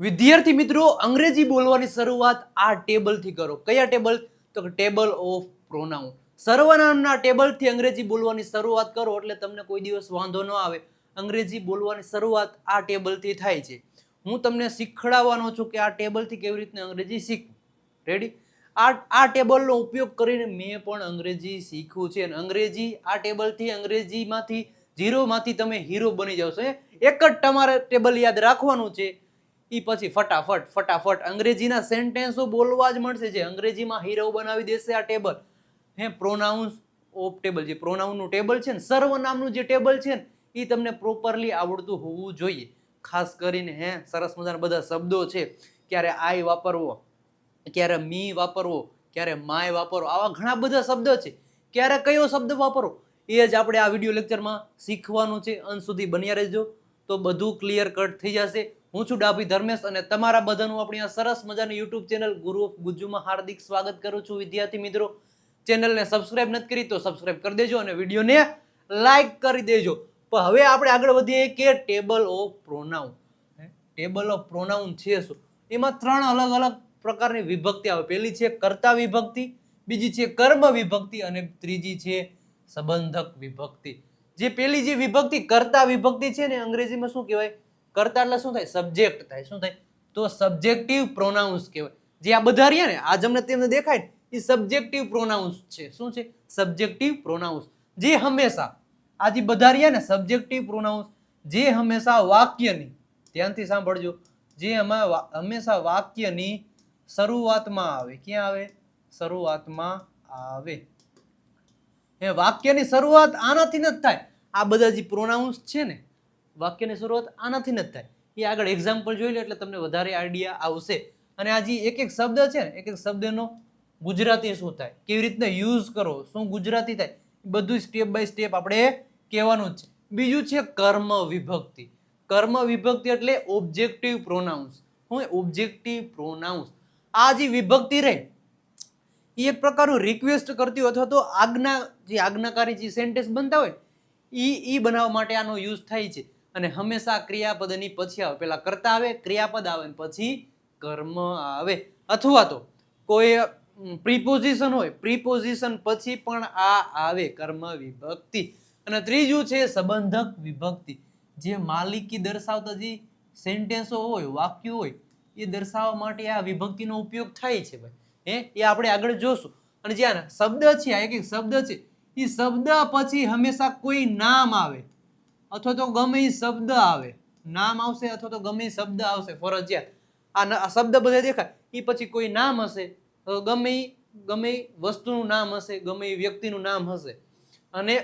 વિદ્યાર્થી મિત્રો, અંગ્રેજી બોલવાની શરૂઆત આ ટેબલથી કરો. કયા ટેબલ તો ટેબલ ઓફ પ્રોનાઉન સર્વનામના ટેબલથી અંગ્રેજી બોલવાની શરૂઆત કરો એટલે તમને કોઈ દિવસ વાંધો ન આવે. અંગ્રેજી બોલવાની શરૂઆત આ ટેબલથી થાય છે. હું તમને શીખડાવવાનો છું કે આ ટેબલથી કેવી રીતે અંગ્રેજી શીખવું. રેડી આ આ ટેબલનો ઉપયોગ કરીને મેં પણ અંગ્રેજી શીખવું છે. અને અંગ્રેજી, આ ટેબલથી અંગ્રેજીમાંથી, ઝીરોમાંથી તમે હીરો બની જાવ છો. એક જ તમારે ટેબલ યાદ રાખવાનું છે. એ પછી ફટાફટ ફટાફટ અંગ્રેજીના સેન્ટેન્સો બોલવા જ મળશે જે અંગ્રેજીમાં હીરો બનાવી દેશે આ ટેબલ હે પ્રોનાઉન્સ ઓફ ટેબલ જે પ્રોનાઉનનું ટેબલ છે ને સર્વનામનું જે ટેબલ છે ને એ તમને પ્રોપરલી આવડતું હોવું જોઈએ. ખાસ કરીને, હે, સરસ મજાના બધા શબ્દો છે. ક્યારે આઈ વાપરવો, ક્યારે મી વાપરવો, ક્યારે માય વાપરવો, આવા ઘણા બધા શબ્દો છે. ક્યારે કયો શબ્દ વાપરો? એ જ આપણે આ વીડિયો લેક્ચરમાં શીખવાનું છે. અંત સુધી બન્યા રહેજો. તો બધું ક્લિયર કટ થઈ જશે. હું છું ડાભી ધર્મેશ અને તમારા બધાનું આપણી આ સરસ મજાની યુટ્યુબ ચેનલ ગુરુ ઓફ ગુજુમાં હાર્દિક સ્વાગત કરું છું. વિદ્યાર્થી મિત્રો ચેનલને સબસ્ક્રાઇબ નથી કરી તો સબસ્ક્રાઇબ કરી દેજો અને વિડીયોને લાઈક કરી દેજો. પણ હવે આપણે આગળ વધીએ કે table of pronoun table of pronoun છે શું? એમાં ત્રણ અલગ અલગ પ્રકારની વિભક્તિ આવે. પહેલી છે કર્તા વિભક્તિ, બીજી છે કર્મ વિભક્તિ અને ત્રીજી છે સંબંધક વિભક્તિ. જે પેલી જે વિભક્તિ કર્તા વિભક્તિ છે ને, અંગ્રેજીમાં શું કહેવાય? કર્તા એટલે શું થાય? સબ્જેક્ટ થાય. શું થાય? તો સબ્જેક્ટિવ પ્રોનાઉન્સ કહેવાય. જે આ બધા રહ્યા ને, આજ અમને તેમને દેખાય ને, એ સબ્જેક્ટિવ પ્રોનાઉન્સ છે. શું છે? સબ્જેક્ટિવ પ્રોનાઉન્સ જે હંમેશા આ જે બધા રહ્યા ને સબ્જેક્ટિવ પ્રોનાઉન્સ જે હંમેશા વાક્યની, ધ્યાનથી સાંભળજો, જે હંમેશા વાક્યની શરૂઆતમાં આવે. ક્યાં આવે? શરૂઆતમાં આવે. એ વાક્યની શરૂઆત આનાથી ન થાય. આ બધા જે પ્રોનાઉન્સ છે ને વાક્યની શરૂઆત આનાથી નથી થાય. એ આગળ એક્ઝામ્પલ જોઈ લો એટલે તમને વધારે આઈડિયા આવશે. અને આ જે એક એક શબ્દ છે ને એક એક શબ્દનો ગુજરાતી શું થાય? કેવી રીતના યુઝ કરો? શું ગુજરાતી થાય? બધું સ્ટેપ બાય સ્ટેપ આપણે કહેવાનું જ છે. બીજું છે કર્મ વિભક્તિ. કર્મ વિભક્તિ એટલે ઓબ્જેક્ટિવ પ્રોનાઉન્સ હું ઓબ્જેક્ટિવ પ્રોનાઉન્સ આ જે વિભક્તિ રહે, એ એક પ્રકારનું રિક્વેસ્ટ કરતી હોય અથવા તો આજ્ઞા, જે આજ્ઞાકારી જે સેન્ટેન્સ બનતા હોય એ એ બનાવવા માટે આનો યુઝ થાય છે. અને હંમેશા ક્રિયાપદની પછી આવે. પેલા કરતા આવે, ક્રિયાપદ આવે પછી કર્મ આવે. અથવા તો કોઈ પ્રિપોઝિશન હોય પ્રિપોઝિશન પછી પણ આ આવે કર્મ વિભક્તિ. અને ત્રીજું છે સંબંધક વિભક્તિ. જે માલિકી દર્શાવતા જે સેન્ટેન્સો હોય, વાક્યો હોય, એ દર્શાવવા માટે આ વિભક્તિનો ઉપયોગ થાય છે ભાઈ. હે? એ આપણે આગળ જોશું. અને જ્યાં શબ્દ છે, આ એક શબ્દ છે એ શબ્દ પછી હંમેશા કોઈ નામ આવે. અથવા તો ગમે એ શબ્દ આવે. નામ આવશે અથવા તો ગમે શબ્દ આવશે, ફરજિયાત. આ શબ્દ બધા દેખાય. એ પછી કોઈ નામ હશે ગમે ગમે વસ્તુનું નામ હશે, ગમે વ્યક્તિનું નામ હશે. અને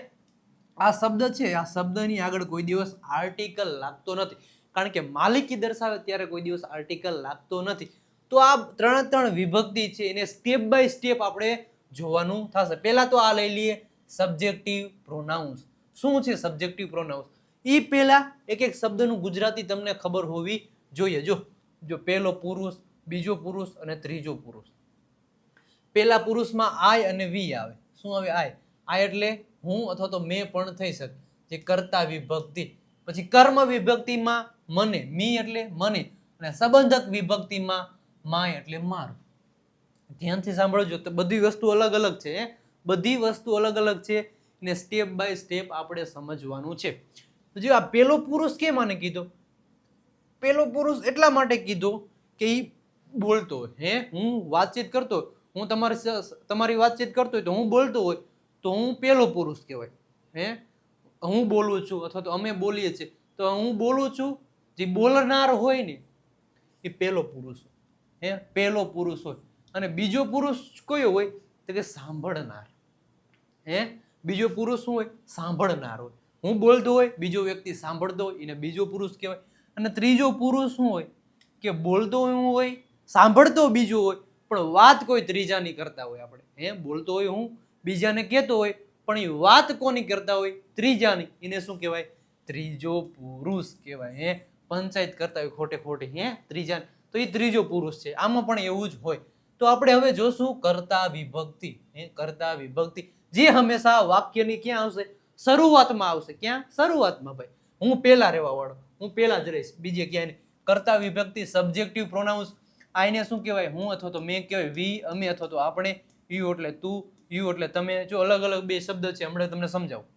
આ શબ્દ છે, આ શબ્દની આગળ કોઈ દિવસ આર્ટિકલ લાગતો નથી. કારણ કે માલિકી દર્શાવે ત્યારે કોઈ દિવસ આર્ટિકલ લાગતો નથી. તો આ ત્રણે ત્રણ વિભક્તિ છે, એને સ્ટેપ બાય સ્ટેપ આપણે જોવાનું થશે. પહેલાં તો આ લઈ લઈએ સબ્જેક્ટિવ પ્રોનાઉન્સ શું છે સબ્જેક્ટિવ પ્રોનાઉન્સ એ પહેલા એક એક શબ્દનું ગુજરાતી તમને ખબર હોવી જોઈએ. જો જો પહેલો પુરુષ, બીજો પુરુષ અને ત્રીજો પુરુષ. પહેલા પુરુષમાં આય અને વી આવે. શું આવે? આય. આય એટલે હું અથવા તો મેં પણ થઈ શકે. જે કર્તા વિભક્તિ. પછી કર્મ વિભક્તિમાં મને. મી એટલે મને. અને સંબંધક વિભક્તિમાં માય એટલે મારું. ધ્યાનથી સાંભળજો. તો બધી વસ્તુ અલગ અલગ છે. બધી વસ્તુ અલગ અલગ છે. ને સ્ટેપ બાય સ્ટેપ આપણે સમજવાનું છે. જો આ પેલો પુરુષ કેમ આને કીધો? પેલો પુરુષ એટલા માટે કીધો કે એ બોલતો હોય. હે? હું વાતચીત કરતો હું તમારી તમારી વાતચીત કરતો હોય તો હું બોલતો હોય તો હું પેલો પુરુષ કહેવાય. હે? હું બોલું છું અથવા તો અમે બોલીએ છીએ. તો હું બોલું છું, જે બોલનાર હોય ને, એ પેલો પુરુષ હોય. હે? પેલો પુરુષ હોય. અને બીજો પુરુષ કયો હોય? તો કે સાંભળનાર. હે? બીજો પુરુષ શું હોય? સાંભળનાર હોય. હું બોલતો હોય, બીજો વ્યક્તિ સાંભળતો હોય, એને બીજો પુરુષ કહેવાય. અને ત્રીજો પુરુષ શું હોય કે બોલતો હું હોય, સાંભળતો બીજો હોય, પણ વાત કોઈ ત્રીજાની કરતા હોય આપણે. હે, બોલતો હોય હું, બીજાને કહેતો હોય, પણ એ વાત કોની કરતા હોય? ત્રીજાની. એને શું કહેવાય? ત્રીજો પુરુષ કહેવાય. હે, પંચાયત કરતા હોય ખોટે ખોટી, હે ત્રીજા તો એ ત્રીજો પુરુષ છે. આમાં પણ એવું જ હોય. તો આપણે હવે જોશું કરતા વિભક્તિ. હે, કરતા વિભક્તિ. જે હંમેશા વાક્યની ક્યાં આવશે? શરૂઆતમાં આવશે. ક્યાં? શરૂઆતમાં ભાઈ. હું પહેલા રહેવા વાળો. હું પહેલા જ રહીશ. બીજે ક્યાંય કરતા વિભક્તિ સબ્જેક્ટિવ પ્રોનાઉન્સ આ એને શું કહેવાય? હું અથવા તો મેં કહેવાય, વી, અમે અથવા તો આપણે. યુ એટલે તું યુ એટલે તમે. જો અલગ અલગ બે શબ્દ છે, હમણાં તમને સમજાવું.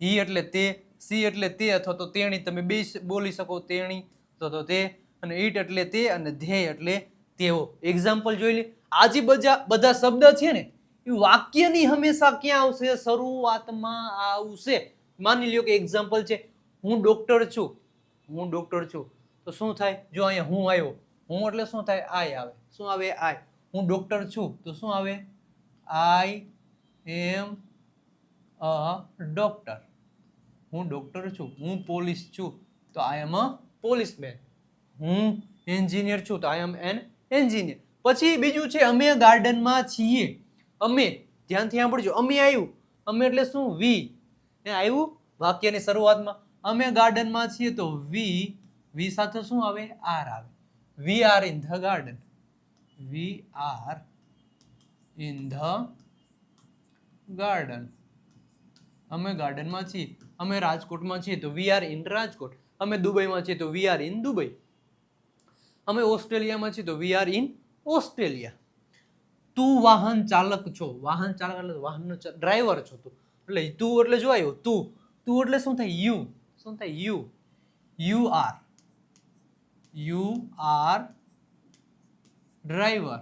હી એટલે તે, સી એટલે તે અથવા તો તેણી. તમે બે બોલી શકો તેણી અથવા તો તે અને ઈટ એટલે તે અને ધ્યેય એટલે તેઓ. એક્ઝામ્પલ જોઈ લે. આ જે બધા બધા શબ્દ છે ને વાક્યની હંમેશા ક્યાં આવશે? શરૂઆતમાં આવશે. માની લ્યો કે એક્ઝામ્પલ છે, હું ડોક્ટર છું. હું ડૉક્ટર છું. તો શું થાય? જો અહીંયા હું આવ્યો. હું એટલે શું થાય? આઈ આવે. શું આવે? આય હું ડોક્ટર છું. તો શું આવે? આઈ એમ અ ડૉક્ટર હું ડોક્ટર છું. હું પોલીસ છું. તો આઈ એમ અ પોલીસમેન હું એન્જિનિયર છું. તો આઈ એમ એન એન્જિનિયર પછી બીજું છે, અમે ગાર્ડનમાં છીએ. અમે, ધ્યાનથી સાંભળજો, અમે આવ્યું અમે એટલે શું? વી. એ આવ્યું વાક્યની શરૂઆતમાં. અમે ગાર્ડનમાં છીએ તો વી વી સાથે શું આવે? આર આવે. We are in the garden. We are in the garden. અમે ગાર્ડનમાં છીએ. અમે રાજકોટમાં છીએ તો વી આર ઇન રાજકોટ. અમે દુબઈમાં છીએ તો વી આર ઇન દુબઈ. અમે ઓસ્ટ્રેલિયામાં છીએ તો વી આર ઇન ઓસ્ટ્રેલિયા. તું વાહન ચાલક છો. વાહન ચાલક એટલે વાહનનો ડ્રાઈવર છો તું. એટલે તું એટલે જો આવ્યું, તું. તું એટલે શું થાય? યુ. શું થાય? You. You are. You are driver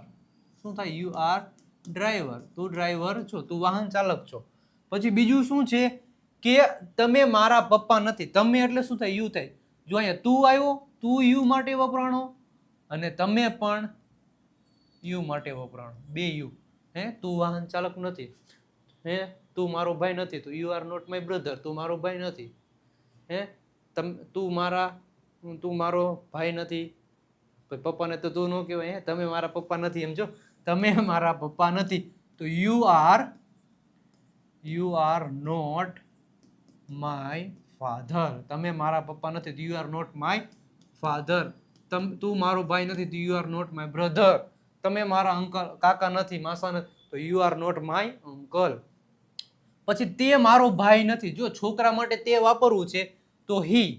શું થાય? યુ આર ડ્રાઈવર તું ડ્રાઈવર છો, તું વાહન ચાલક છો. પછી બીજું શું છે કે તમે મારા પપ્પા નથી. તમે એટલે શું થાય? યુ થાય. જો અહીંયા તું આવ્યો, તું યુ માટે વપરાણો અને તમે પણ યુ માટે વપરાણો. બે યુ. હે? તું વાહન ચાલક નથી. હે? તું મારો ભાઈ નથી. તો you are not my brother તું મારો ભાઈ નથી. હે? તમ, તું મારા, તું મારો ભાઈ નથી. ભાઈ, પપ્પાને તો તું ન કહેવાય. હે? તમે મારા પપ્પા નથી એમ જો. તમે મારા પપ્પા નથી. તો you are you are not my father તમે મારા પપ્પા નથી. તો you are not my father તમ, તું મારો ભાઈ નથી. તો you are not my brother તમે મારા અંકલ, કાકા નથી, માસા નથી, તો you are not my uncle પછી તે મારો ભાઈ નથી. જો છોકરા માટે તે વાપરવું છે, તો હી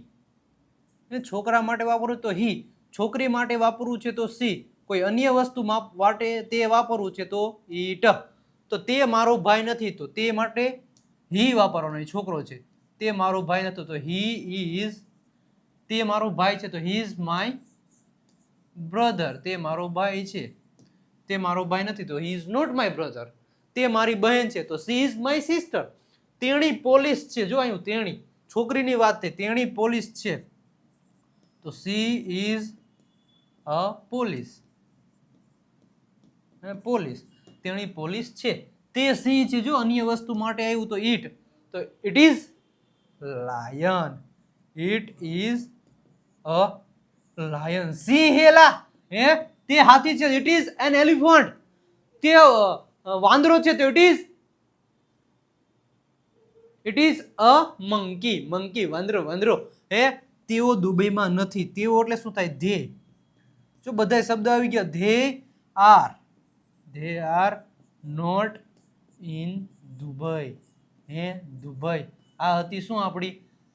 છોકરા માટે વાપરવું તો હી છોકરી માટે વાપરવું છે તો સી કોઈ અન્ય વસ્તુ માટે તે વાપરવું છે તો ઈટ તો તે મારો ભાઈ નથી, તો તે માટે હી વાપરવાનો છોકરો છે. તે મારો ભાઈ નથી, તો હી ઇઝ તે મારો ભાઈ છે, તો હી ઇઝ માય બ્રધર તે મારો ભાઈ છે. તે મારો ભાઈ નથી, તો he is not my brother તે મારી બહેન છે, તો સી ઇઝ માય સિસ્ટર તેણી પોલીસ છે, જો અહીં તેણી, છોકરીની વાત થઈ તેણી પોલીસ છે. તો she is a police police. તેણી પોલીસ છે. તે સિંહ છે, જો અન્ય વસ્તુ માટે આવ્યું તો ઈટ. તો it is lion it is a lion સિંહ હેલા, હે? તે હાથી છે ઇટ ઇઝ એન એલિફન્ટ તે વાંદરો છે, તો it is it is a monkey monkey વાંદરો વાંદરો. હે? તેઓ દુબઈમાં નથી. તેઓ એટલે શું થાય? ધ્યેય જો બધા શબ્દ આવી ગયા. They are. They are not in Dubai. હે? દુબઈ. આ હતી શું આપણી?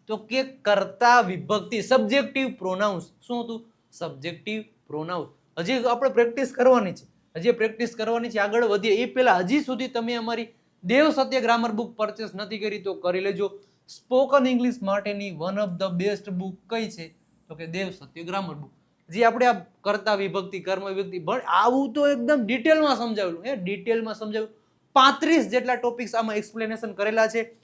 તો કે કરતા વિભક્તિ. સબ્જેક્ટિવ પ્રોનાઉન્સ શું હતું? સબ્જેક્ટિવ પ્રોનાઉન્સ હજી આપણે પ્રેક્ટિસ કરવાની છે. હજી પ્રેક્ટિસ કરવાની છે, આગળ વધીએ. એ પહેલા હજી સુધી તમે અમારી Dev Satya grammar book purchase નથી કરી, તો કરી લેજો. સ્પોકન ઇંગ્લિશ માટેની one of the best book કઈ છે? તો કે દેવ સત્ય ગ્રામર બુક જે આપણે આ કરતા વિભક્તિ, કર્મ વિભક્તિ પણ આવું તો એકદમ ડિટેલમાં સમજાવેલું. હે ડિટેલમાં સમજાવ્યું પાંત્રીસ જેટલા ટોપિક્સ આમાં એક્સપ્લેનેશન કરેલા છે.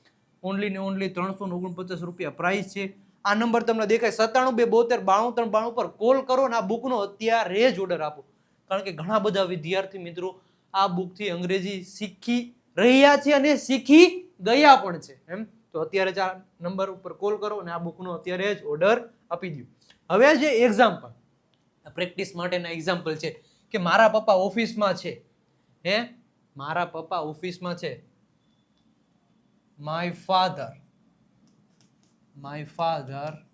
ઓનલી ને ઓનલી ત્રણસો ઓગણપચાસ રૂપિયા પ્રાઇસ છે. આ નંબર તમને દેખાય સત્તાણું બે બોતેર બાણું ત્રણ બાણું પર કોલ કરો અને આ બુકનો અત્યારે જ ઓર્ડર આપો. કારણ કે ઘણા બધા વિદ્યાર્થી મિત્રો આ બુકથી અંગ્રેજી શીખી રહ્યા છે અને શીખી ગયા પણ છે, એમ? તો અત્યારે જ આ નંબર ઉપર કોલ કરો અને આ બુકનો અત્યારે જ ઓર્ડર આપી દો હવે જે એક્ઝામ્પલ પ્રેક્ટિસ માટેના એક્ઝામ્પલ છે કે મારા પપ્પા ઓફિસમાં છે, હે? મારા પપ્પા ઓફિસમાં છે. માય ફાધર માય ફાધર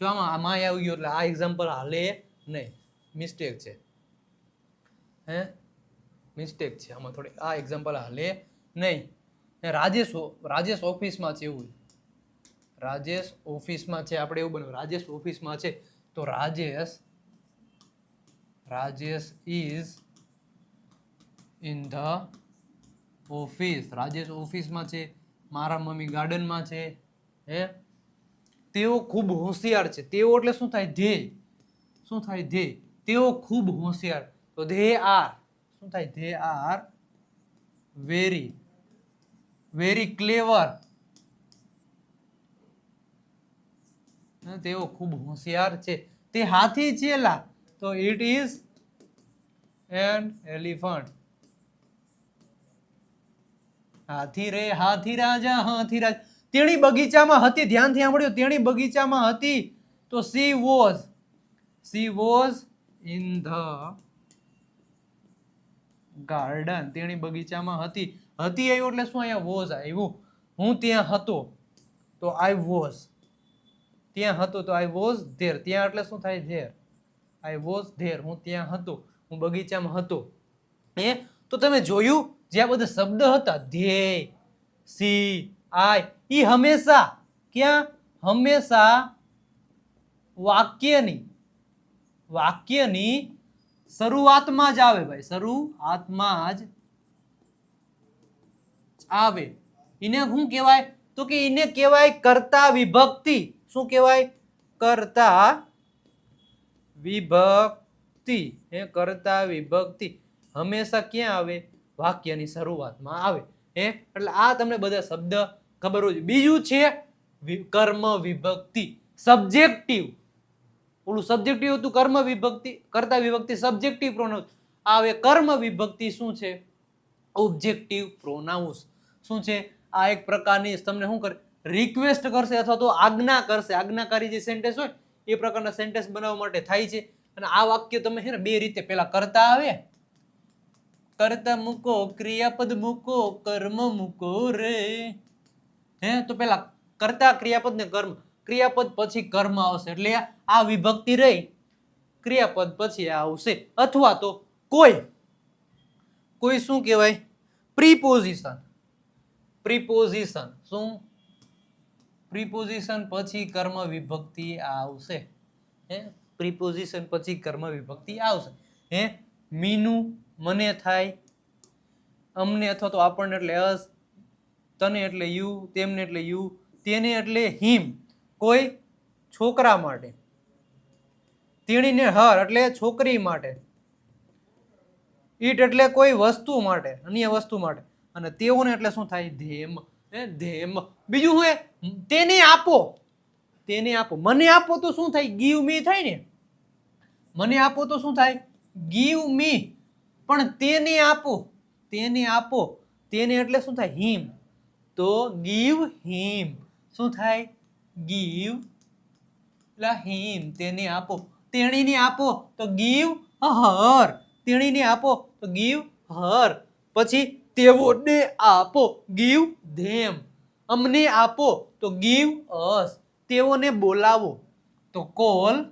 જો આમાં માય આવી ગયો એટલે આ એક્ઝામ્પલ હાલે નહીં મિસ્ટેક છે. હે? મિસ્ટેક છે. આમાં થોડી આ એક્ઝામ્પલ હાલે નહીં. રાજેશ રાજેશ ઓફિસમાં છે એવું. રાજેશ ઓફિસમાં છે. આપણે એવું બન્યું. રાજેશ ઓફિસમાં છે. તો Rajesh Rajesh is in the office Rajesh ઓફિસમાં છે. મારા મમ્મી ગાર્ડનમાં છે. હે? તેઓ ખૂબ હોશિયાર છે. તેઓ એટલે શું થાય? ધ્યેય. શું થાય? ધ્યેય. તેઓ ખૂબ હોશિયાર. તો ધે આર. શું થાય? They are very. Very clever. તેઓ ખૂબ હોશિયાર છે. તે હાથી છે લા તો ઇટ ઇઝ એન એલિફન્ટ હાથી રે, હાથી રાજા હાથી રાજા. તેણી બગીચામાં હતી, ધ્યાનથી સાંભળ્યું, તેણી બગીચામાં હતી, તો she was she was in the garden તેણી બગીચામાં હતી. હતી આવ્યું એટલે શું અહીંયા વોઝ આવ્યું? હું ત્યાં હતો, તો આઈ વોઝ ત્યાં હતો, તો આઈ વોઝ ધેર ત્યાં એટલે શું થાય? ધેર આઈ વોઝ ધેર હું ત્યાં હતો. હું બગીચામાં હતો. એ તો તમે જોયું? જે આ બધા શબ્દ હતા, ધ્યેય સી આઈ ઈ હંમેશા, ક્યાં? હંમેશા વાક્યની વાક્યની શરૂઆતમાં જ આવે ભાઈ, શરૂઆતમાં જ આવે. એને શું કહેવાય? તો કે એને કહેવાય કરતા વિભક્તિ. શું કહેવાય? કરતા વિભક્તિ. હે, કરતા વિભક્તિ. હંમેશા ક્યાં આવે? વાક્યની શરૂઆતમાં આવે. હે, એટલે આ તમને બધા શબ્દ ખબર હોય બીજું છે કર્મ વિભક્તિ. સબ્જેક્ટિવ ઓલું સબ્જેક્ટિવ હતું કર્મ વિભક્તિ. કરતા વિભક્તિ સબ્જેક્ટિવ પ્રોનાઉન્સ આવે કર્મ વિભક્તિ શું છે? ઓબ્જેક્ટિવ પ્રોનાઉન્સ શું છે? આ એક પ્રકારની તમને શું કરે રિક્વેસ્ટ કરશે અથવા તો આજ્ઞા કરશે. આજ્ઞાકારી જે સેન્ટેન્સ હોય, એ પ્રકારના સેન્ટેન્સ બનાવવા માટે થાય છે. અને આ વાક્ય તમે છે ને બે રીતે પેલા કરતા આવે. કરતા મૂકો, ક્રિયાપદ મૂકો, કર્મ મૂકો રે. હે? તો પેલા કરતા ક્રિયાપદ ને કર્મ. ક્રિયાપદ પછી કર્મ આવશે. એટલે આ વિભક્તિ રહી. ક્રિયાપદ પછી આવશે. અથવા તો કોઈ કોઈ શું કહેવાય? પ્રીપોઝિશન. પ્રીપોઝિશન. શું? પ્રીપોઝિશન પછી કર્મ વિભક્તિ આવશે. હે? પ્રીપોઝિશન પછી કર્મ વિભક્તિ આવશે. હે? મીનું, મને થાય, અમને અથવા તો આપણને એટલે અસ તને એટલે યુ, તેમને એટલે યુ, તેને એટલે હિમ. કોઈ છોકરા માટે. તેણીને હર એટલે છોકરી માટે. ઈટ એટલે કોઈ વસ્તુ માટે, અન્ય વસ્તુ માટે. અને તેઓને એટલે શું થાય? ધેમ. હે, ધેમ. બીજું હું? તેને આપો. તેને આપો. મને આપો તો શું થાય? ગીવ મી થાય ને? મને આપો તો શું થાય? Give me. પણ તેને આપો. તેને આપો. તેને એટલે શું થાય? હિમ. તો ગીવ હિમ. શું થાય? ગીવ એટલે હિમ. તેને આપો. તેણીને આપો. તો ગીવ હર. તેણીને આપો. તો ગીવ હર. પછી તેઓને આપો. Give them. અમને આપો. તો ગીવ અસ. તેઓને બોલાવો. તો કોલ.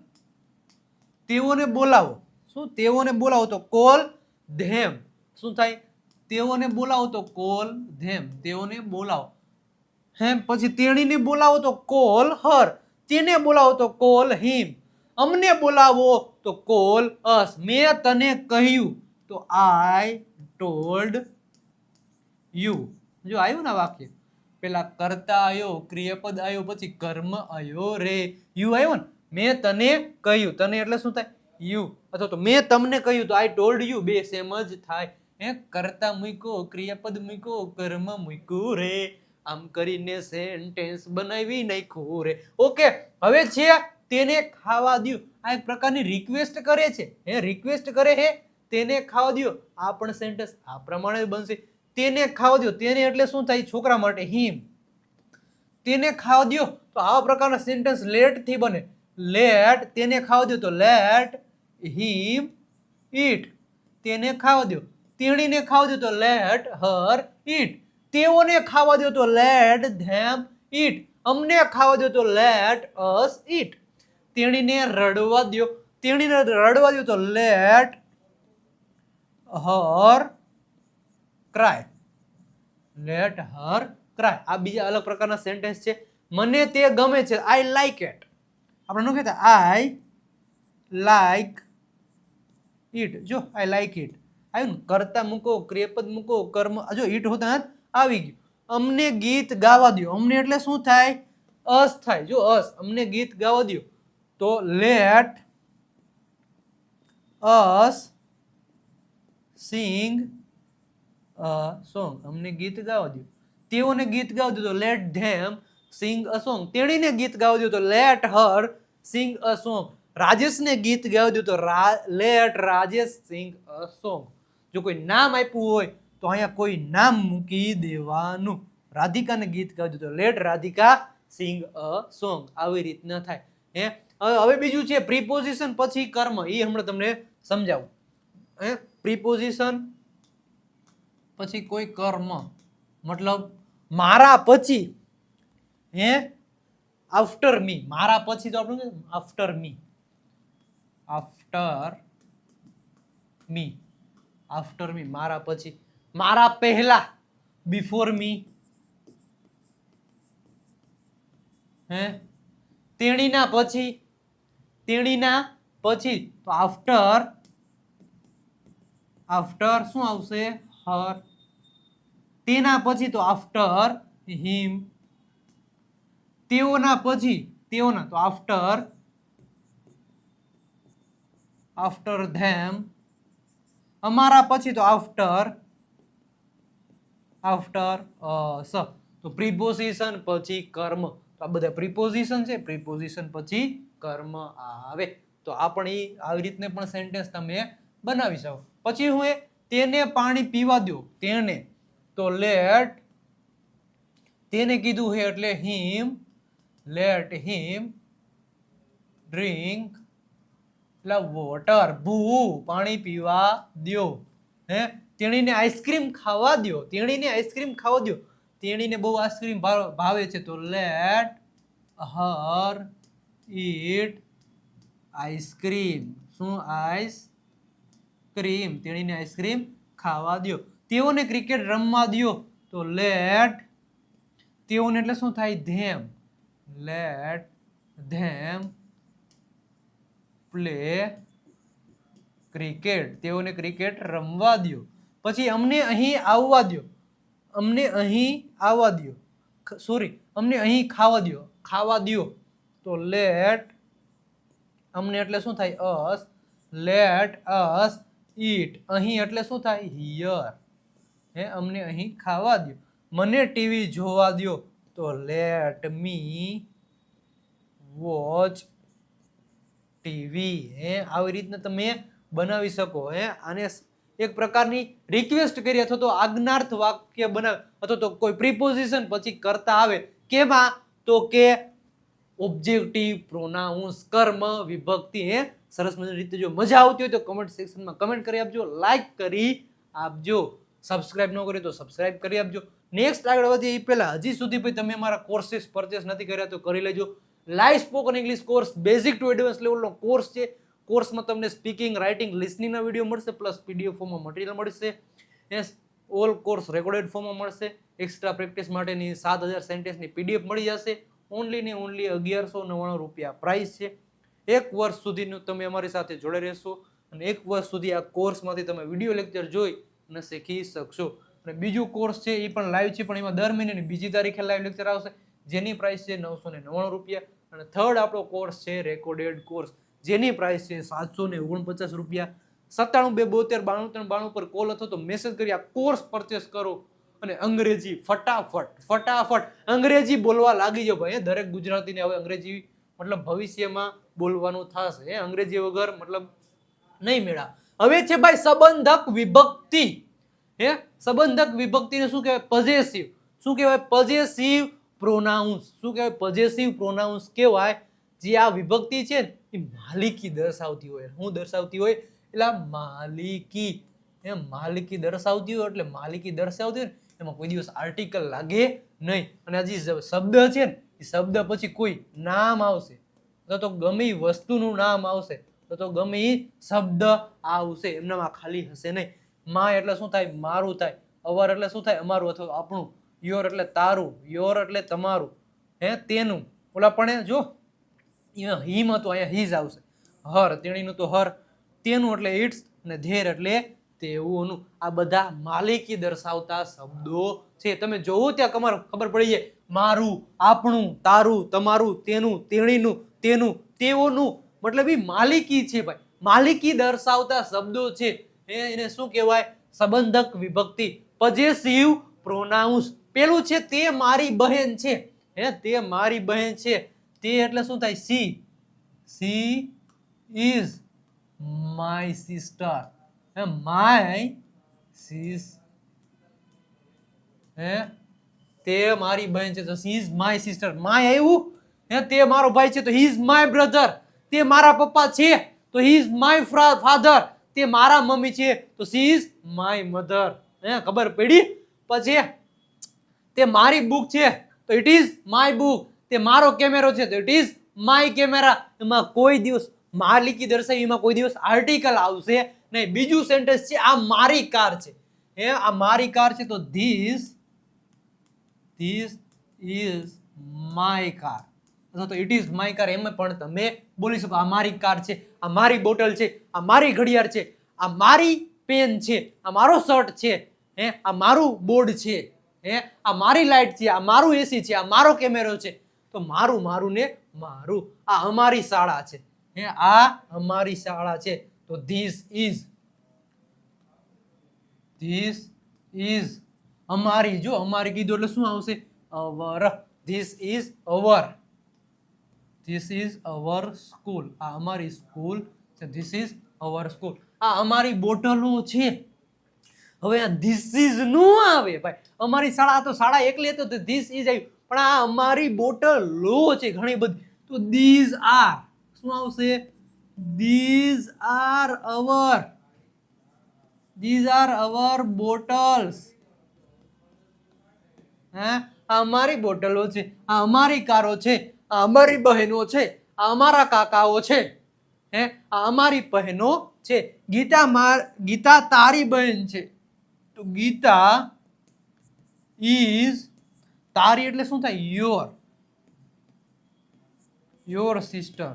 તેઓને બોલાવો. શું? તેઓને બોલાવો. તો કોલ ધેમ. શું થાય? તેઓને બોલાવો તો કોલ, ધેમ, તેઓને બોલાવો. હેમ, પછી તેણીને બોલાવો તો કોલ, હર. તેને બોલાવો તો કોલ, હિમ. અમને બોલાવો તો કોલ, અસ. મેં તને કહ્યું તો આઈ ટોલ્ડ યુ. જો આવ્યું ને વાક્ય? પેલા કરતા આવ્યો ક્રિયાપદ આવ્યો પછી કર્મ આવ્યો રે. યુ આવ્યો ને? મેં તને કહ્યું. તને એટલે શું થાય? યુ. અથવા તો મેં તમને કહ્યું તો આઈ ટોલ્ડ યુ. બે સેમ જ થાય. હે, કરતા મૂકો, ક્રિયાપદ મૂકો, કર્મ મૂક્યું રે. આમ કરીને સેન્ટેન્સ બનાવી નાખ્યું રે. ઓકે હવે છે તેને ખાવા દ્યો. આ એક પ્રકારની રિક્વેસ્ટ કરે છે. હે રિક્વેસ્ટ કરે હે, તેને ખાવા દ્યો. આ પણ સેન્ટેન્સ આ પ્રમાણે બનશે. તેને ખાવા દ્યો. તેને એટલે શું થાય? છોકરા માટે હિમ. તેને ખાવા દ્યો. તો આવા પ્રકારના સેન્ટેન્સ લેટથી બને. લેટ તેને ખાવા દ્યો. તો લેટ હિમ ઈટ તેને ખાવા દ્યો. તેણીને ખાવા દો તો લેટ, હર, ઈટ. તેઓને ખાવા દ્યો તો લેટ, ધેમ, ઈટ. અમને ખાવા દ્યો તો લેટ, અસ, ઈટ. તેણીને રડવા દ્યો. તેણીને રડવા દ્યો તો let, her, cry. Let, her, cry. આ બીજા અલગ પ્રકારના સેન્ટેન્સ છે. મને તે ગમે છે. આઈ લાઈક ઇટ આપણે શું કહેતા? આઈ લાઈક ઇટ જો આઈ લાઈક ઇટ આવ્યું કરતા મૂકો ક્રિયપદ મૂકો, કર્મ જો ઈટ હોતા આવી ગયું. અમને ગીત ગાવા દો અમને એટલે શું થાય? અસ થાય. જો અસ, અમને ગીત ગાવા દો તો લેટ અસ સિંગ સોંગ અમને ગીત ગાવા દો તેઓને ગીત ગાવા દો તો let them sing a song તેણીને ગીત ગાવા દો તો let Har Singh a song રાજેશને ગીત ગાવા દો તો let Rajesh sing a song જો કોઈ નામ આપ્યું હોય, તો અહીંયા કોઈ નામ મૂકી દેવાનું. રાધિકાને ગીત ગાજો તો let Radhika sing a song આવી રીતના થાય. હે? હવે બીજું છે પ્રિપોઝિશન પછી કર્મ. એ હમણાં તમને સમજાવું. હે? પ્રિપોઝિશન પછી કોઈ કર્મ. મતલબ, મારા પછી. હે? આફ્ટર મી મારા પછી તો આપણે after me after me after me મારા પછી, મારા પહેલા બિફોર મી હે? તેણીના પછી તેણીના પછી, તો આફ્ટર આફ્ટર શું આવશે? હર તેના પછી તો આફ્ટર હિમ તેઓના પછી, તેઓના, તો આફ્ટર આફ્ટર ધેમ અમારા પછી તો આફ્ટર આફ્ટર સ. તો પ્રિપોઝિશન પછી કર્મ. તો આ બધા પ્રિપોઝિશન છે પ્રિપોઝિશન પછી કર્મ આવે. તો આ પણ એ આવી રીતને પણ સેન્ટેન્સ તમે બનાવી શકો. પછી હું એ તેને પાણી પીવા દો તેને. તો લેટ તેને કીધું હે એટલે હિમ લેટ હિમ ડ્રિંક એટલે વોટર ભૂ, પાણી પીવા દ્યો. હે? તેણીને આઈસ્ક્રીમ ખાવા દ્યો. તેણીને આઈસ્ક્રીમ ખાવા દ્યો. તેણીને બહુ આઈસ્ક્રીમ ભાવે છે તો let her eat ice cream શું આઈસ ક્રીમ તેણીને આઈસ્ક્રીમ ખાવા દ્યો. તેઓને ક્રિકેટ રમવા દ્યો. તો લેટ તેઓને એટલે શું થાય? Them. Let them play cricket. તેઓને ક્રિકેટ રમવા દ્યો. પછી અમને અહીં આવવા દ્યો. અમને અહીં આવવા દ્યો. સોરી અમને અહીં ખાવા દ્યો. ખાવા દ્યો. તો લેટ અમને એટલે શું થાય? અસ લેટ અસ ઈટ અહીં એટલે શું થાય? હિયર હે, અમને અહીં ખાવા દ્યો. મને ટીવી જોવા દ્યો. તો લેટ મી વોચ ટીવી, હે? આવી રીતના તમે બનાવી શકો, હે? આને એક પ્રકારની રિક્વેસ્ટ કરી અથવા તો આજ્ઞાર્થ વાક્ય બનાવે અથવા તો કોઈ પ્રિપોઝિશન પછી કરતા આવે, કેમાં? તો કે ઓબ્જેક્ટિવ પ્રોનાઉન્સ કર્મ, વિભક્તિ, હે? સરસ મજાની રીતે જો મજા આવતી હોય તો કમેન્ટ સેક્શનમાં કમેન્ટ કરી આપજો લાઈક કરી આપજો. સબસ્ક્રાઇબ ન કરી તો સબસ્ક્રાઇબ કરી આપજો. નેક્સ્ટ આગળ વધીએ એ પહેલાં હજી સુધી ભાઈ તમે મારા કોર્સીસ પરચેસ નથી કર્યા તો કરી લેજો. Live spoken English course basic to advance લેવલનો કોર્સ છે. કોર્સમાં તમને સ્પીકિંગ રાઇટિંગ લિસનિંગના વીડિયો મળશે પ્લસ પીડીએફ ફોર્મમાં મટીરિયલ મળશે. એસ ઓલ કોર્સ રેકોર્ડેડ ફોર્મમાં મળશે. એક્સ્ટ્રા પ્રેક્ટિસ માટેની સાત હજાર સેન્ટેન્સની પીડીએફ મળી જશે. ઓનલી ને ઓનલી અગિયારસો નવ્વાણું રૂપિયા પ્રાઇસ છે. એક વર્ષ સુધીનું તમે અમારી સાથે જોડે રહેશો અને એક વર્ષ સુધી આ કોર્સમાંથી તમે વીડિયો લેક્ચર જોઈ અને શીખી શકશો. અને બીજું કોર્સ છે, એ પણ લાઈવ છે, પણ એમાં દર મહિનાની બીજી તારીખે લાઈવ લેક્ચર આવશે. જેની પ્રાઇસ છે નવસો ને નવ્વાણું રૂપિયા અને થર્ડ આપણો કોર્સ છે રેકોર્ડેડ કોર્સ જેની પ્રાઇસ છે સાતસો ને ઓગણપચાસ રૂપિયા. સત્તાણું બે બોતેર બાણું ત્રણ બાણું પર કોલ અથવા તો મેસેજ કરી, આ કોર્સ પરચેસ કરો. અને અંગ્રેજી ફટાફટ ફટાફટ અંગ્રેજી બોલવા લાગી જાઓ ભાઈ દરેક ગુજરાતીને હવે અંગ્રેજી મતલબ ભવિષ્યમાં બોલવાનું થશે અંગ્રેજી વગર મતલબ નહીં મેળા. હવે છે ભાઈ સંબંધક વિભક્તિ. હે, સંબંધક વિભક્તિને શું કહેવાય? પઝેસિવ શું કહેવાય? Possessive pronouns. શું કહેવાય? પોઝેસિવ પ્રોનાઉન્સ કહેવાય. જે આ વિભક્તિ છે ને, એ માલિકી દર્શાવતી હોય. હું દર્શાવતી હોય? એટલે આ માલિકી. એમ માલિકી દર્શાવતી હોય એટલે માલિકી દર્શાવતી હોય ને, એમાં કોઈ દિવસ આર્ટિકલ લાગે નહીં. અને આ જે શબ્દ છે ને, એ શબ્દ પછી કોઈ નામ આવશે. અથવા તો ગમે વસ્તુનું નામ આવશે. તો તો ગમે શબ્દ આવશે. એમનામાં ખાલી હશે નહીં. માં એટલે શું થાય? મારું થાય. અવર એટલે શું થાય? અમારું અથવા આપણું યોર એટલે તારું, યોર એટલે તમારું. હે, તેનું. ઓલા પણ જો હિમ હતું, અહીંયા હિઝ આવશે. હર, તેણીનું તો હર, તેનું એટલે ઇટ્સ અને ધેર એટલે તેઓનું. આ બધા માલિકી દર્શાવતા શબ્દો છે. તમે જોવો ત્યાં તમારે, ખબર પડી જાય. મારું, આપણું, તારું, તમારું, તેનું, તેણીનું, તેનું, તેઓનું. મતલબ એ માલિકી છે ભાઈ. માલિકી દર્શાવતા શબ્દો છે. એને શું કહેવાય? સંબંધક વિભક્તિ. પજેસિવ પ્રોનાઉન્સ પેલું છે તે મારી બહેન છે. હે, તે મારી બહેન છે. તે એટલે શું થાય? She. She is my sister. હે, માય સિસ, હે, તે મારી બહેન છે. તો she is my sister. My આવ્યું હે, તે મારો ભાઈ છે. તો હી ઇઝ માય બ્રધર. તે મારા પપ્પા છે. તો હી ઇઝ માય ફાધર. તે મારા મમ્મી છે. તો સી ઇઝ માય મધર. હે, ખબર પડી? પછી તે મારી બુક છે, તો ઇટ ઇઝ માય બુક તે મારો કેમેરો છે, તો ઇટ ઇઝ માય કેમેરા એમાં કોઈ દિવસ માલિકી દર્શાવી, એમાં કોઈ દિવસ આર્ટિકલ આવશે નહીં. બીજું સેન્ટેન્સ છે, આ મારી કાર છે. હે, આ મારી કાર છે, તો this this is my car અથવા તો ઇટ ઇઝ માય કાર એમ પણ તમે બોલી શકો. આ મારી કાર છે, આ મારી બોટલ છે, આ મારી ઘડિયાળ છે, આ મારી પેન છે, આ મારો શર્ટ છે, હે, આ મારું બોર્ડ છે. હે? આ મારી લાઈટ છે, આ મારું એસી છે, આ મારો કેમેરો છે. તો મારું મારું ને મારું. આ અમારી શાળા છે. હે, આ અમારી શાળા છે. તો ધીસ ઇઝ ધીસ ઇઝ અમારી. જો અમારી કીધું એટલે શું આવશે? Our. This is our this is our school આ અમારી સ્કૂલ છે. ધીસ ઇઝ અવર સ્કૂલ આ અમારી બોટલો છે. હવે આ ધીસ ઇઝનું આવે. ભાઈ, અમારી શાળા તો શાળા એકલી હતો, તો ધીસ ઇઝ આવ્યું પણ આ અમારી બોટલો છે ઘણી બધી. તો ધીઝ આર શું આવશે? These are our these are our bottles હા? અમારી બોટલો છે, આ અમારી કારો છે, આ અમારી બહેનો છે, આ અમારા કાકાઓ છે. હે? આ અમારી બહેનો છે. ગીતા માર ગીતા તારી બહેન છે. તો ગીતા ઇઝ તારી એટલે શું થાય? યોર યોર સિસ્ટર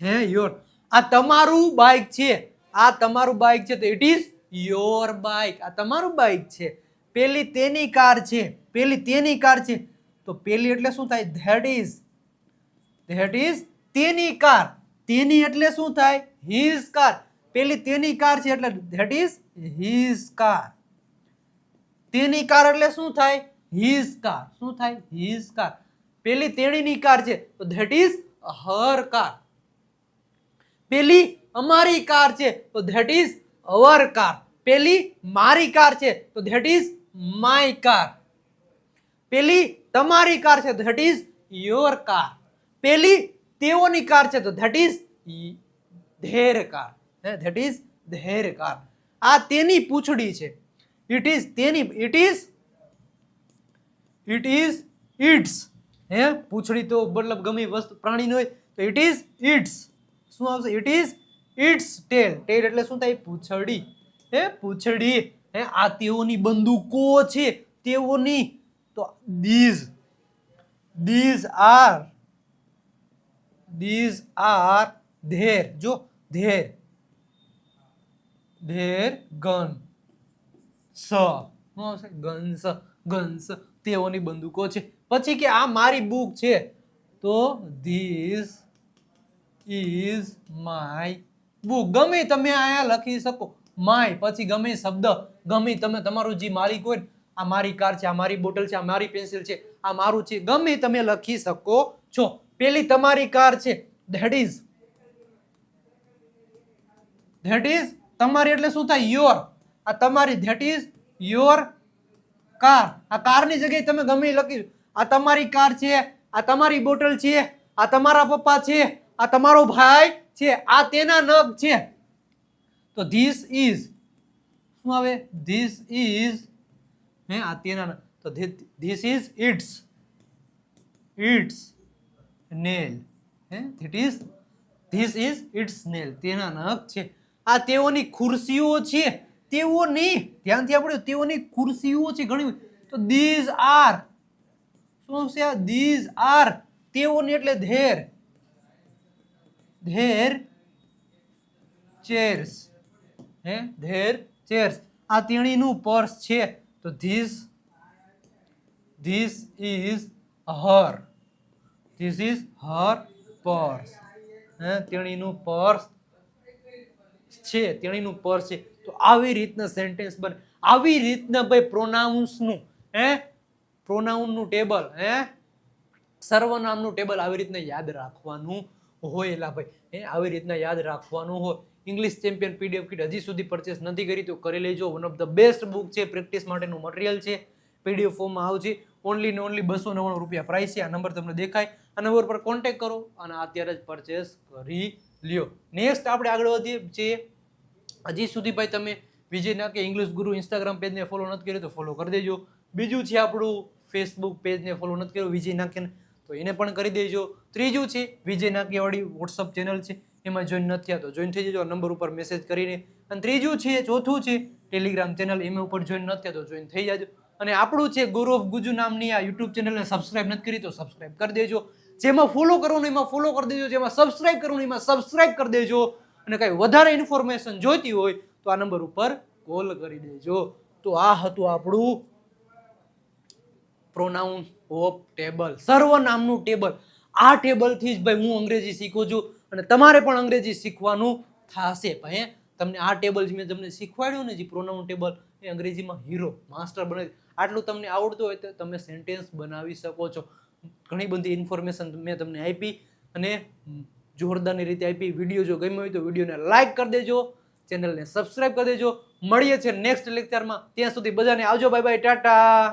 હે યોર આ તમારું બાઇક છે. આ તમારું બાઇક છે, તો ઇટ ઇઝ યોર બાઇક આ તમારું બાઇક છે. પેલી તેની કાર છે. પેલી તેની કાર છે. તો પેલી એટલે શું થાય? ધેટ ઇઝ ધેટ ઇઝ તેની કાર. તેની એટલે શું થાય? હિઝ કાર પેલી તેની કાર છે એટલે ધેટ ઇઝ હિઝ કાર તેની કાર એટલે શું થાય? હિઝ કાર શું થાય? હિઝ કાર પેલી તેણીની કાર છે, તો ધેટ ઇઝ હર કાર પેલી અમારી કાર છે, તો ધેટ ઇઝ અવર કાર પેલી મારી કાર છે, તો ધેટ ઇઝ માય કાર પેલી તમારી કાર છે ધેટ ઇઝ યોર કાર પેલી તેઓની કાર છે, તો that is their car that is their car આ તેની પૂંછડી છે. ઇટ ઇઝ તેની it is it is it's હે? પૂંછડી તો મતલબ ગમે વસ્તુ પ્રાણીની હોય, તો ઇટ ઇઝ ઇટ્સ શું આવશે? It is it's tail tail એટલે શું થાય? પૂંછડી. હે? પૂંછડી. હે? આ તેઓની બંદૂકો છે. તેઓની, તો these these are these are their જો ધેર ધેર ગન. સ. શું આવશે? ગન્સ ગન્સ તેઓની બંદૂકો છે. પછી કે આ મારી બુક છે. તો ધીસ ઇઝ માય બુક. ગમે તમે અહીંયા લખી શકો. માય, પછી ગમે શબ્દ. ગમે તમે, તમારું જે માલિક હોય આ મારી કાર છે, આ મારી બોટલ છે, આ મારી પેન્સિલ છે, આ મારું છે. ગમે તમે લખી શકો છો. પેલી તમારી કાર છે. That is. ધેટ ઇઝ તમારી એટલે શું થાય? યોર આ તમારી ધેટ ઇઝ યોર કાર આ કારની જગ્યાએ તમે ગમે લખી આ તમારી કાર છે, આ તમારી બોટલ છે, આ તમારા પપ્પા છે, આ તમારો ભાઈ છે, આ તેના નગ છે. તો ધીસ ઇઝ શું આવે? ધીસ ઇઝ હે, આ તેના તો this is it's it's nail હે this is this is it's nail તેના નખ છે. આ તેઓની ખુરશીઓ છે. તેઓ નહીં. ધ્યાનથી આપણે તેઓની ખુરશીઓ છે ઘણી તો ધીઝ આર શું છે? ધીઝ આર તેઓની એટલે ધેર. ધેર ચેર્સ હે? ધેર ચેર્સ આ તેણીનું પર્સ છે. તો this this is her this is her purse હે? તેણીનું પર્સ છે, તેણીનું પર છે, તો આવી રીતના સેન્ટેન્સ બને. આવી રીતના ભાઈ પ્રોનાઉન્સનું હે? પ્રોનાઉનનું ટેબલ હે? સર્વનામનું ટેબલ આવી રીતના યાદ રાખવાનું હોય, એલા ભાઈ. હે, આવી રીતના યાદ રાખવાનું હોય. ઇંગ્લિશ ચેમ્પિયન પીડીએફ કિટ હજી સુધી પરચેસ નથી કરી, તો કરી લેજો. One of the best book છે પ્રેક્ટિસ માટેનું મટીરિયલ છે. પીડીએફ ફોર્મમાં આવશે. ઓનલી ને ઓનલી બસો નવ્વાણું રૂપિયા પ્રાઇસ છે. આ નંબર તમને દેખાય. આ નંબર પર કોન્ટેક્ટ કરો અને અત્યારે જ પરચેસ કરી લ્યો. નેક્સ્ટ આપણે આગળ વધીએ છીએ હજી સુધી ભાઈ તમે વિજય કે ઇંગ્લિશ ગુરુ ઇન્સ્ટાગ્રામ પેજને ફોલો નથી કર્યું તો ફોલો કરી દેજો. બીજું છે આપણું ફેસબુક પેજને ફોલો નથી કર્યું વિજય નાકેને તો એને પણ કરી દેજો. ત્રીજું છે વિજય નાકેવાળી વોટ્સઅપ ચેનલ છે. એમાં જોઈન નથી થયા તો જોઈન થઈ જજો. નંબર ઉપર મેસેજ કરીને. અને ત્રીજું છે, ચોથું છે ટેલિગ્રામ ચેનલ એમાં ઉપર જોઈન નથી થયા તો જોઈન થઈ જાજો. અને આપણું છે ગુરુ ઓફ ગુજુ નામની આ યુટ્યુબ ચેનલને સબસ્ક્રાઇબ નથી કરી તો સબસ્ક્રાઇબ કરી દેજો. જેમાં ફોલો કરવાનું, એમાં ફોલો કરી દેજો. જેમાં સબસ્ક્રાઇબ કરવાનું, એમાં સબસ્ક્રાઇબ કરી દેજો. અને કાંઈ વધારે ઇન્ફોર્મેશન જોઈતી હોય, તો આ નંબર ઉપર કોલ કરી દેજો. તો આ હતું આપણું પ્રોનાઉન ઓફ ટેબલ સર્વનામનું ટેબલ આ ટેબલથી જ ભાઈ હું અંગ્રેજી શીખું છું અને તમારે પણ અંગ્રેજી શીખવાનું થશે. ભાઈ તમને આ ટેબલ જે મેં તમને શીખવાડ્યું ને જે પ્રોનાઉન ટેબલ એ અંગ્રેજીમાં હીરો માસ્ટર બને આટલું તમને આવડતું હોય તો તમે સેન્ટેન્સ બનાવી શકો છો. ઘણી બધી ઇન્ફોર્મેશન મેં તમને આપી અને જોરદારની રીતે આપી. વીડિયો જો ગમ્યો હોય તો વિડીયોને લાઇક કરી દેજો ચેનલને સબસ્ક્રાઇબ કરી દેજો. મળીએ છીએ નેક્સ્ટ લેક્ચરમાં ત્યાં સુધી બધાને આવજો. Bye bye tata.